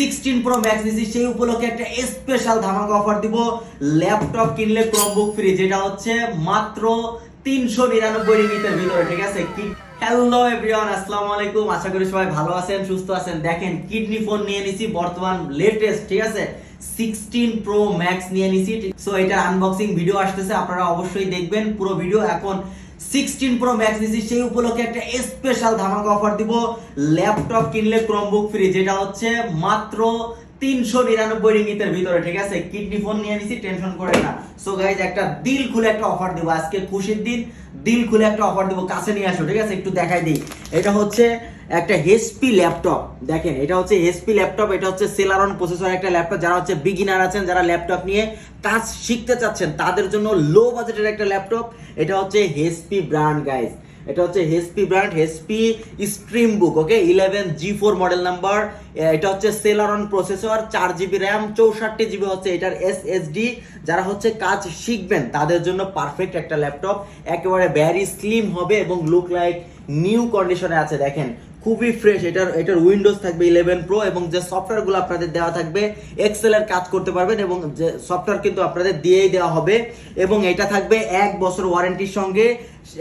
Sixteen pro max নিছি সেই উপলক্ষে একটা স্পেশাল ধামাকা অফার দিব। ল্যাপটপ কিনলে ফ্রি যেটা হচ্ছে মাত্র ভিতরে, ঠিক আছে? হ্যালো আসসালামু আলাইকুম। আশা করি সবাই ভালো আছেন, সুস্থ আছেন। দেখেন, কিডনি ফোন নিয়ে নিছি, বর্তমান লেটেস্ট ঠিক আছে? প্রো ম্যাক্স নিয়ে নিছি সো এটা আনবক্সিং ভিডিও আসতেছে, আপনারা অবশ্যই দেখবেন পুরো ভিডিও এখন সিক্সটিন প্রো ম্যাক্স নিছি, সেই উপলক্ষে একটা স্পেশাল ধামাকা অফার দিব। ল্যাপটপ কিনলে ক্রোমবুক ফ্রি যেটা হচ্ছে মাত্র তিনশো নিরানব্বই রিঙ্গিতের ভিতরে, ঠিক আছে? কিডনি ফোন নিয়ে নিছি, টেনশন করে না। সো গাইজ একটা দিল খুলে একটা অফার দিব। আজকে খুশির দিন, দিল খুলে একটা অফার দিব। কাছে নিয়ে আসো, ঠিক আছে? একটু দেখাই দিই। এটা হচ্ছে একটা হেসপি ল্যাপটপ দেখেন, এটা হচ্ছে হেসপি ল্যাপটপ এটা হচ্ছে সেলারন প্রসেসর একটা ল্যাপটপ যারা হচ্ছে বিগিনার আছেন, যারা ল্যাপটপ নিয়ে কাজ শিখতে চাচ্ছেন, তাদের জন্য লো বাজেটের একটা ল্যাপটপ এটা হচ্ছে হেসপি ব্র্যান্ড গাইজ এটা হচ্ছে HP brand HP stream book okay eleven G four model number এটা হচ্ছে সেলারন প্রসেসর চার জিবি র্যাম চৌষট্টি জিবি হচ্ছে এটার এসএসডি যারা হচ্ছে কাজ শিখবেন, তাদের জন্য পারফেক্ট একটা ল্যাপটপ একেবারে ভ্যারি স্লিম হবে এবং লুক লাইক নিউ কন্ডিশনে আছে, দেখেন। খুবই ফ্রেশ এটার এটার উইন্ডোজ থাকবে ইলেভেন প্রো এবং যে সফটওয়্যারগুলো আপনাদের দেওয়া থাকবে এক্সেলের কাজ করতে পারবেন এবং যে সফটওয়্যার কিন্তু আপনাদের দিয়েই দেওয়া হবে। এবং এটা থাকবে এক বছর ওয়ারেন্টির সঙ্গে,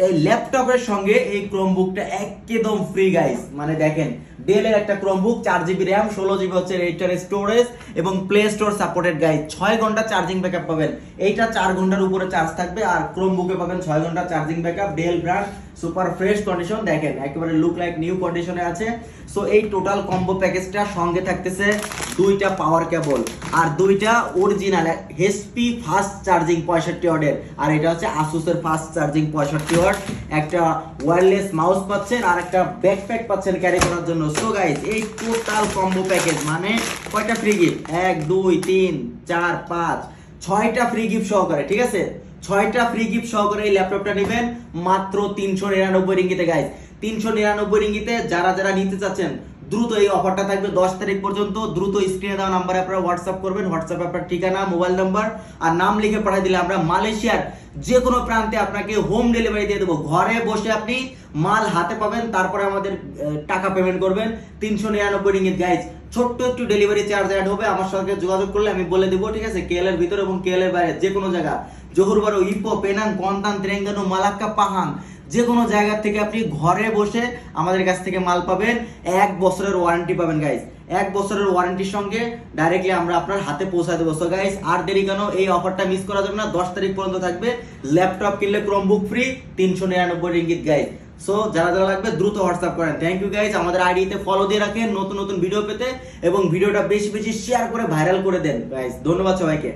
এই ল্যাপটপের সঙ্গে এই ক্রোমবুকটা একদম ফ্রি গাইস মানে দেখেন ডেলের একটা ক্রোমবুক চার জিবি র্যাম, ষোলো জিবি হচ্ছে এইটার স্টোরেজ এবং প্লে স্টোর সাপোর্টেড গাইড ছয় ঘণ্টা চার্জিং ব্যাকআপ পাবেন। এইটা চার ঘণ্টার উপরে চার্জ থাকবে আর ক্রোমবুকে পাবেন ছয় ঘণ্টা charging backup Dell brand super fresh condition দেখেন, একেবারে লুক লাইক নিউ কন্ডিশনে আছে। সো এই টোটাল কম্বো প্যাকেজটা সঙ্গে থাকতেছে দুইটা পাওয়ার কেবল আর দুইটা অরিজিনাল হেসপি ফাস্ট চার্জিং পঁয়ষট্টি ওয়াটের। আর এটা হচ্ছে আসুসের ফাস্ট চার্জিং পঁয়ষট্টি ওয়াট। একটা ওয়্যারলেস মাউস পাচ্ছেন আর একটা ব্যাকপ্যাক পাচ্ছেন ক্যারি করার জন্য। সো গাইজ এই টোটাল কম্বো প্যাকেজ মানে কয়টা ফ্রি গিফট এক, দুই, তিন, চার, পাঁচ, ছয়টা ফ্রি গিফট সহকারে, ঠিক আছে? ছয়টা ফ্রি গিফট সহকারে এই ল্যাপটপটা নেবেন মাত্র তিনশো নিরানব্বই রিঙ্গিতে গাইজ তিনশো নিরানব্বই রিঙ্গিতে যারা যারা নিতে চাচ্ছেন দ্রুত এই অফারটা থাকবে দশ তারিখ পর্যন্ত। দ্রুত স্ক্রিনে দেওয়া নাম্বারে আপনারা হোয়াটসঅ্যাপ করবেন। হোয়াটসঅ্যাপে আপনার ঠিকানা মোবাইল নাম্বার আর নাম লিখে পাঠিয়ে দিলে আমরা মালয়েশিয়ার যে কোনো প্রান্তে আপনাকে হোম ডেলিভারি দিয়ে দেবো। ঘরে বসে আপনি মাল হাতে পাবেন, তারপরে আমাদের টাকা পেমেন্ট করবেন। তিনশো নিরানব্বই রিঙ্গিত। গাইজ ছোট্ট একটু ডেলিভারি চার্জ অ্যাড হবে। আমার সঙ্গে যোগাযোগ করলে আমি বলে দেবো, ঠিক আছে? কেএল এর ভিতরে এবং কেএল এর বাইরে যে কোনো জায়গা। Johor Bahru, Ipoh, Penang Kuantan Terengganu, Malacca, Pahang. যে কোনো জায়গা থেকে আপনি ঘরে বসে আমাদের কাছ থেকে মাল পাবেন। এক বছরের ওয়ারেন্টি পাবেন গাইজ এক বছরের ওয়ারেন্টির সঙ্গে ডাইরেক্টলি আমরা আপনার হাতে পৌঁছায় দেবো। সো গাইজ আর দেরি কেন, এই অফারটা মিস করা যাবে না, দশ তারিখ পর্যন্ত থাকবে। ল্যাপটপ কিনলে ক্রোমবুক ফ্রি তিনশো নিরানব্বই রিঙ্গিত গাইজ সো যারা যারা লাগবে, দ্রুত হোয়াটসঅ্যাপ করেন। থ্যাংক ইউ গাইজ আমাদের আইডিতে ফলো দিয়ে রাখেন, নতুন নতুন ভিডিও পেতে। এবং ভিডিওটা বেশি বেশি শেয়ার করে ভাইরাল করে দেন গাইজ ধন্যবাদ সবাইকে।